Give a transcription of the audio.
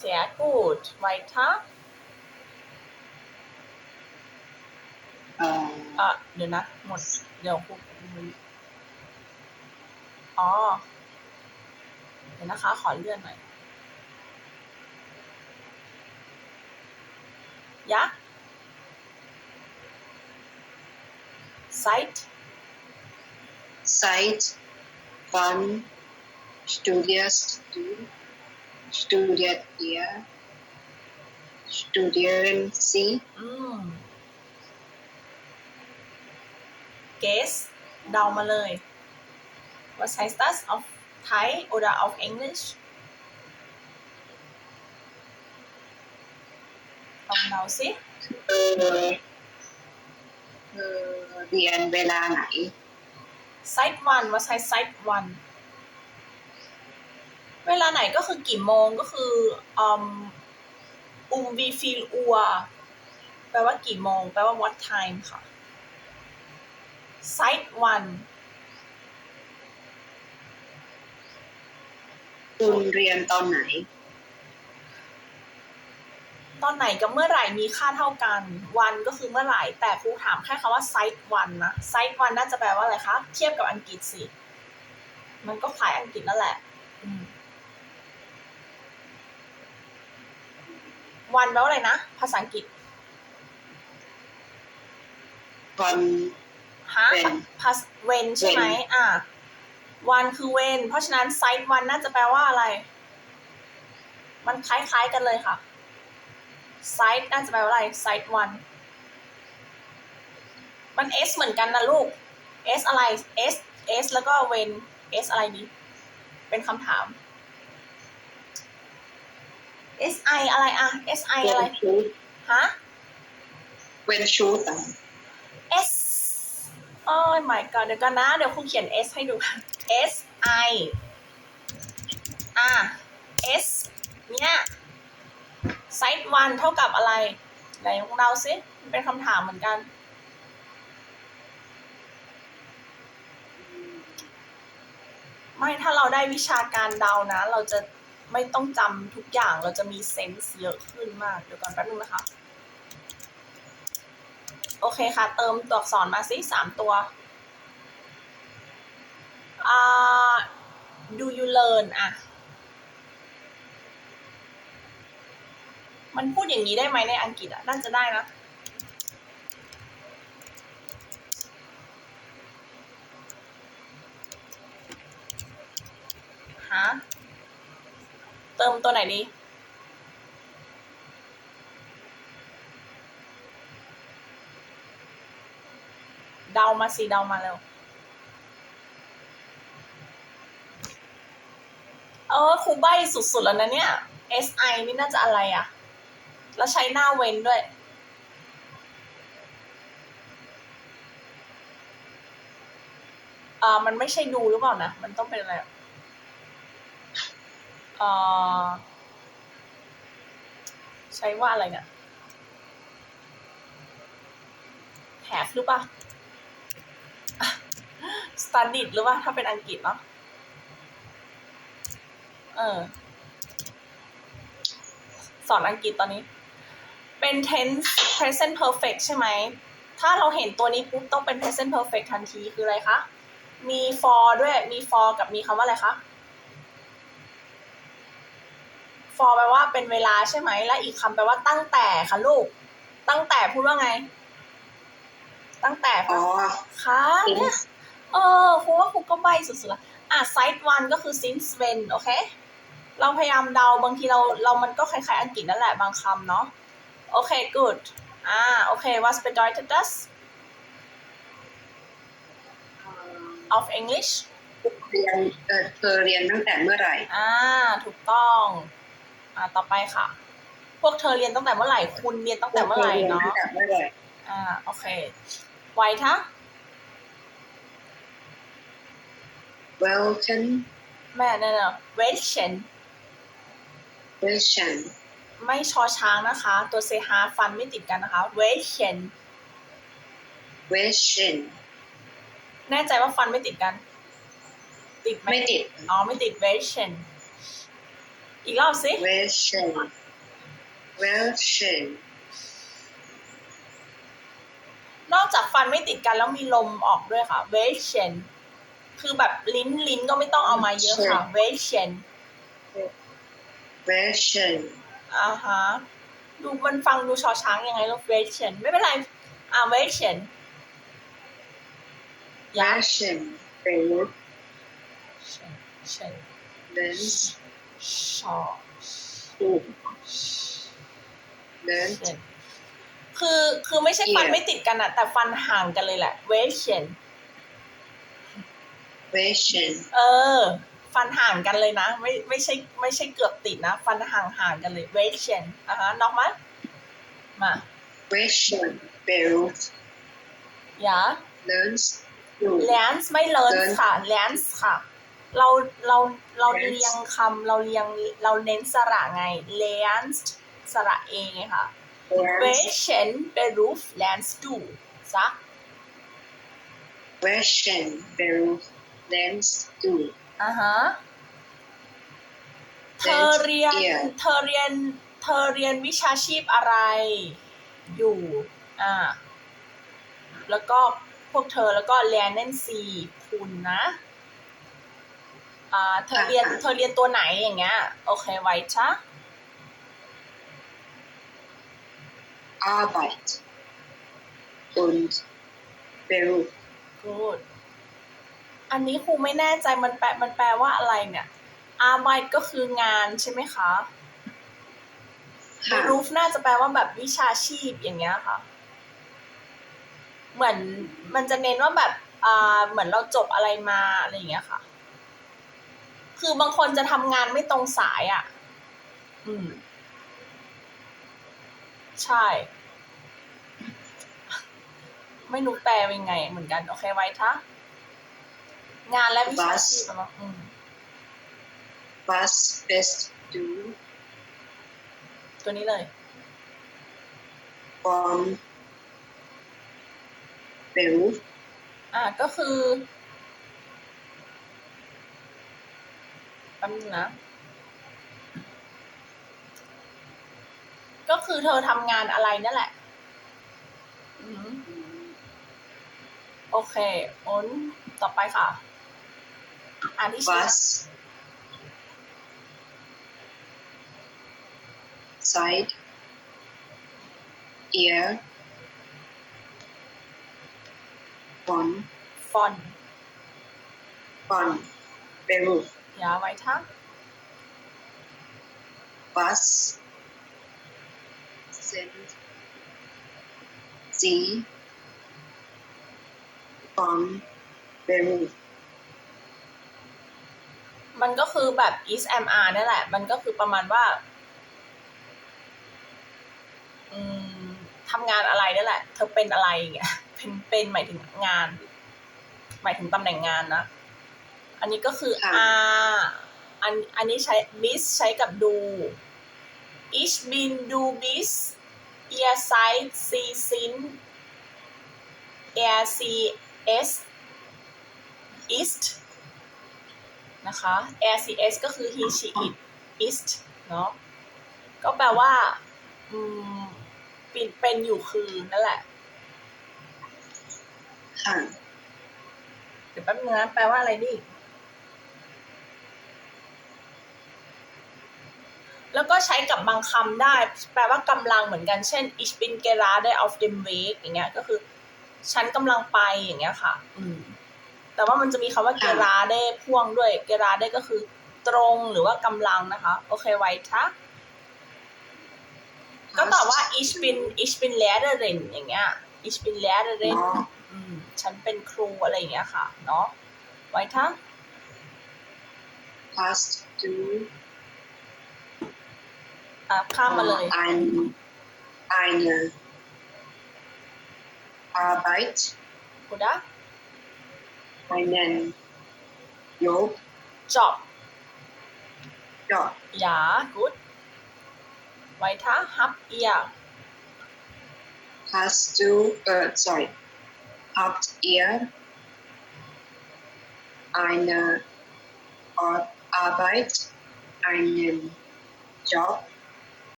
Sehr gut. Weiter. เอ่ออะเดี๋ยวนะหมด เดี๋ยวครูอ๋อ เดี๋ยวนะคะ ขอเลื่อนหน่อยยะ Seit seit wann studierst du studiert ihr studieren sie อืม Guess เดามาเลย Was heißt das auf Thai oder auf Englisch ลองเดาสิเออเออเรียนเวลาไหน Site one was heißt Site one เวลาไหนก็คือกี่โมงก็คืออืม um wie viel Uhr แปลว่ากี่โมง แปลว่า what time ค่ะ Site one คุณเรียนตอนไหน ตอนไหนกับเมื่อไหร่มีค่าเท่ากัน วันก็คือเมื่อไหร่ แต่ครูถามแค่คำว่า site one นะ site one น่าจะแปลว่าอะไรคะ เทียบกับอังกฤษสิ มันก็คล้ายอังกฤษนั่นแหละ อืม วันแปลว่าอะไรนะ ภาษาอังกฤษวันฮะ When พาสเวนใช่ไหม When อ่า วันคือเวน เพราะฉะนั้นไซต์วันน่าจะแปลว่าอะไร มันคล้ายๆกันเลยค่ะ ไซต์น่าจะแปลว่าอะไร ไซต์วัน มัน S เหมือนกันนะลูก S อะไร S S แล้วก็เวน S อะไรดีเป็นคำถาม S I อะไรอะ S I อะไร when shoot ฮะ when shoot อะ S โอ้ย my god เดี๋ยวกันนะ เดี๋ยวครูเขียน S ให้ดู S I อะ S เนี่ย site one เท่ากับอะไร ไหนของเราสิมันเป็นคำถามเหมือนกัน ไม่ถ้าเราได้วิชาการเดานะ เราจะ ไม่ต้องจำทุกอย่างเราจะมีเซนส์เยอะขึ้นมาก เดี๋ยวก่อนแป๊บนึงนะคะ โอเคค่ะ เติมตัวอักษรมาสิสามตัวอ่า do you learn อะมันพูดอย่างนี้ได้ไหมในอังกฤษอะน่าจะได้นะ ฮะ เติมตัวไหนดีเดามาสิเดามาเร็วเออครูใบสุดๆแล้วนะเนี่ย SI นี่น่าจะอะไรอะแล้วใช้หน้าเว้นด้วยเออมันไม่ใช่ดูหรือเปล่านะ มันต้องเป็นอะไร เออใช้ว่าอะไรเนี่ยแฮฟหรือปล่า studied หรือว่าถ้าเป็นอังกฤษเนาะเออ สอนอังกฤษตอนนี้ เป็น tense present perfect ใช่ไหม ถ้าเราเห็นตัวนี้ปุ๊บต้องเป็น present perfect ทันทีคืออะไรคะ มี for ด้วย มี for กับมีคำว่าอะไรคะ for แปลว่าเป็นเวลาใช่ไหม และอีกคำแปลว่าตั้งแต่ค่ะลูก ตั้งแต่พูดว่าไง ตั้งแต่อ๋อค่ะเนี่ยเออครูว่าครูก็ใบสุดๆละอะ site one ก็คือ since when โอเค เราพยายามเดาบางทีเราเรามันก็คล้ายๆอังกฤษนั่นแหละบางคำเนาะโอเค good อ่าโอเค was bedeutet das auf English เรียนเออเธอเรียนตั้งแต่เมื่อไหร่ อ่า ถูกต้อง อ่าต่อไปค่ะ พวกเธอเรียนตั้งแต่เมื่อไหร่ คุณเรียนตั้งแต่เมื่อไหร่เนาะตั้งแต่เมื่อไหร่อ่าโอเค weiter welcome แม่เนี่ยนะ welchen welcome ไม่ชอช้างนะคะ ตัวเซฮาฟันไม่ติดกันนะคะ welchen welcome แน่ใจว่าฟันไม่ติดกัน ติดไหมไม่ติด อ๋อ ไม่ติด welchen อีกรอบสิ welchen welchen นอกจากฟันไม่ติดกันแล้วมีลมออกด้วยค่ะเวเชนคือแบบลิ้นลิ้นก็ไม่ต้องเอามาเยอะค่ะเวเชน welchen อ่าฮะดูมันฟังดูชอช้างยังไงลูกเวเชนไม่เป็นไร อ่าเวเชนยา welchen Beruf เชนเชน Lernst ชอ du เช Lernst นคือคือไม่ใช่ฟัน Ear ไม่ติดกันอะแต่ฟันห่างกันเลยแหละ เวเชน welchen เออ ฟันห่างกันเลยนะ ไม่ไม่ใช่ ไม่ใช่เกือบติดนะ ฟันห่างห่างกันเลยเวเชนอะฮะนอกมามา welchen Beruf อย่า lernst du แลนส์ไม่เลิร์น Learn ค่ะแลนส์ค่ะ เราเราเราเรียงคำเราเรียงเราเน้นสระไงแลนส์สระเองค่ะเว Lernst เชนเบรูฟแลนส์ดูซะ welchen Beruf lernst du อะฮะเธอเรียนเธอเรียนเธอเรียนวิชาชีพอะไร อยู่ อ่า แล้วก็พวกเธอแล้วก็เรียนเน่นซีคุณนะ เธอเรียนค่ะเธอเรียนตัวไหนอย่างเงี้ย โอเคไว้จ้ะ Arbeit und Beruf กูดอันนี้ครูไม่แน่ใจมันแปลมันแปลว่าอะไรเนี่ยอาร์ไบก็คืองานใช่ไหมคะค่ะรูฟน่าจะแปลว่าแบบวิชาชีพอย่างเงี้ยค่ะ เหมือนมันจะเน้นว่าแบบอ่าเหมือนเราจบอะไรมาอะไรอย่างเงี้ยค่ะ คือบางคนจะทำงานไม่ตรงสายอะ อืม ใช่ ไม่รู้แปลเป็นไง เหมือนกัน โอเคไว้ทะงานและวิชาชีพอะเนาะอืม Was bist du ตัวนี้เลย vom Beruf อ่าก็คือ แป๊บนึงนะ ก็คือเธอทำงานอะไรนั่นแหละอือหือโอเคโอนต่อไปค่ะ อ่านที่ชื่อ Was seid ihr von ฟอ น von Beruf อย่าไว้ทัก Was sind Sie vom Beruf มันก็คือแบบ is am are นั่นแหละ มันก็คือประมาณว่าอืมทำงานอะไรนั่นแหละ เธอเป็นอะไรอย่างเงี้ย เป็น เป็นหมายถึงงาน หมายถึงตำแหน่งงานนะ อันนี้ก็คือค่ะ are อันอันนี้ใช้ bis ใช้กับดู ich bin du bist ihr seid sie sind er sie es ist นะคะ er sie es ก็คือ he she it ist เนาะก็แปลว่าอืมเป็นเป็นอยู่คือนั่นแหละ ค่ะ เดี๋ยวแป๊บนึงนะแปลว่าอะไรนี่ แล้วก็ใช้กับบางคำได้ แปลว่ากำลังเหมือนกัน เช่น ich bin gerade auf dem Weg อย่างเงี้ย ก็คือ ฉันกำลังไปอย่างเงี้ยค่ะ อืม แต่ว่ามันจะมีคำว่าค่ะ gerade พ่วงด้วย gerade ก็คือ ตรงหรือว่ากำลังนะคะ โอเคไว้ทักก็ตอบว่า ich bin ich bin Lehrerin อย่างเงี้ย ich bin Lehrerin อ๋ออืม ฉันเป็นครูอะไรอย่างเงี้ยค่ะ เนาะไว้ทัก Hast du อ่ะข้ามมาเลย ein, eine Arbeit, กูดะ einen Job, job Job, ยา good ไว้ทัก hab ihr hast du, äh, sorry, habt ihr eine Ar- Arbeit, einen job